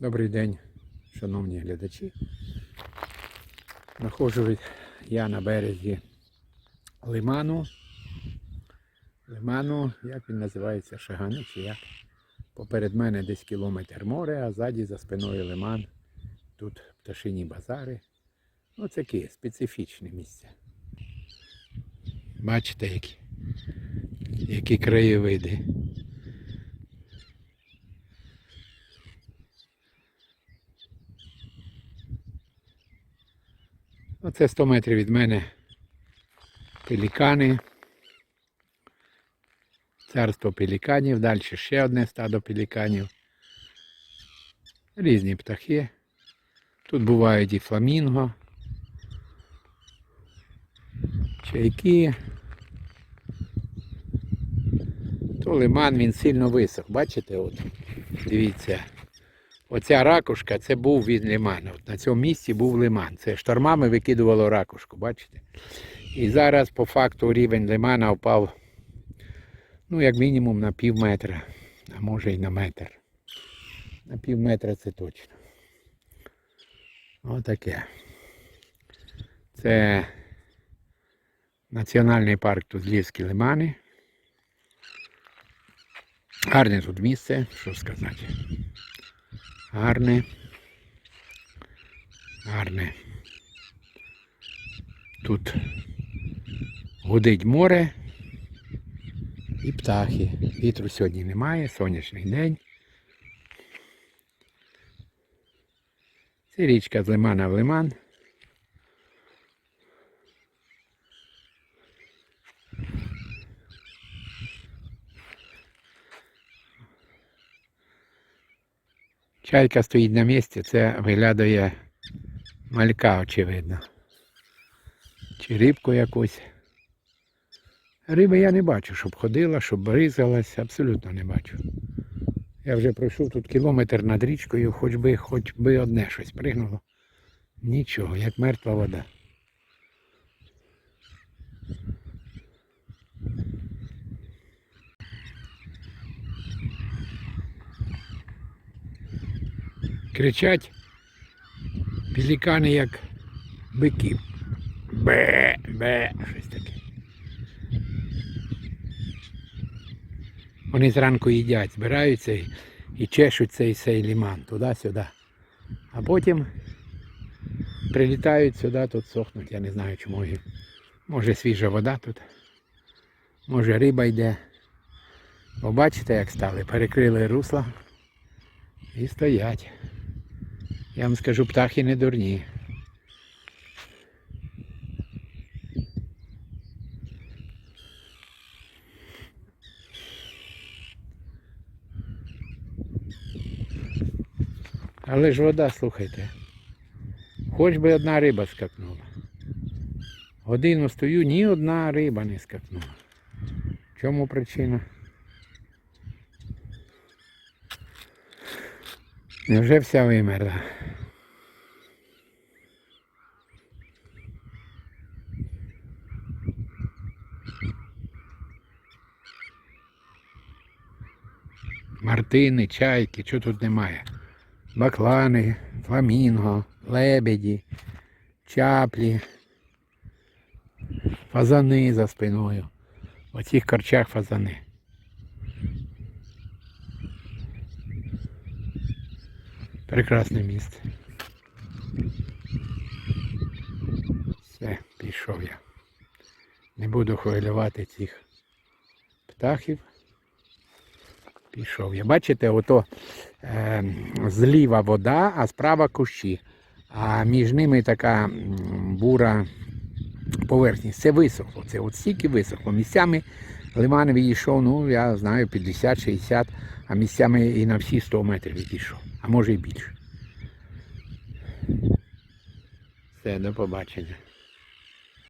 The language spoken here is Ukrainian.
Добрий день, шановні глядачі. Знаходжу я на березі лиману. Лиману, як він називається, Шагани чи як. Поперед мене десь кілометр море, а ззаді за спиною лиман. Тут пташині базари. Ну, таке специфічне місце. Бачите, які, які краєвиди. Оце 100 метрів від мене пелікани. Царство пеліканів, далі ще одне стадо пеліканів. Різні птахи. Тут бувають і фламінго, чайки. То лиман він сильно висох. Бачите, от, дивіться. Оця ракушка це був від лиману. От на цьому місці був лиман. Це штормами викидувало ракушку, бачите? І зараз по факту рівень лимана впав ну, як мінімум на пів метра, а може й на метр. На пів метра це точно. Отаке. Це національний парк Тузлівські лимани. Гарне тут місце, що сказати. Гарне. Гарне. Тут гудить море і птахи. Вітру сьогодні немає, сонячний день. Це річка з лимана в лиман. Чайка стоїть на місці, це виглядає малька, очевидно. Чи рибку якусь. Риби я не бачу, щоб ходила, щоб бризалась, абсолютно не бачу. Я вже пройшов тут кілометр над річкою, хоч би, хоч би одне щось пригнуло. Нічого, як мертва вода. Кричать пелікани як бики. Бе, бе, щось таке. Вони зранку їдять, збираються і, і чешуть цей цей ліман туди-сюди. А потім прилітають сюди, тут сохнуть. Я не знаю чому. Може свіжа вода тут. Може риба йде. Побачите, як стали, перекрили русла і стоять. Я вам скажу, птахи не дурні. Але ж вода, слухайте. Хоч би одна риба скакнула. Годину стою, ні одна риба не скакнула. В чому причина? Невже вся вимерла? Мартини, чайки, чого тут немає? Баклани, фламінго, лебеді, чаплі, фазани за спиною. В оцих корчах фазани. Прекрасне місце. Все, пішов я. Не буду хвилювати цих птахів. Пішов я. Бачите, ото е, зліва вода, а справа кущі. А між ними така бура поверхність. Це висохло. Це от стільки висохло. Місцями лиман відійшов, ну, я знаю, 50-60, а місцями і на всі 100 метрів відійшов. А може і більше. Все, до побачення.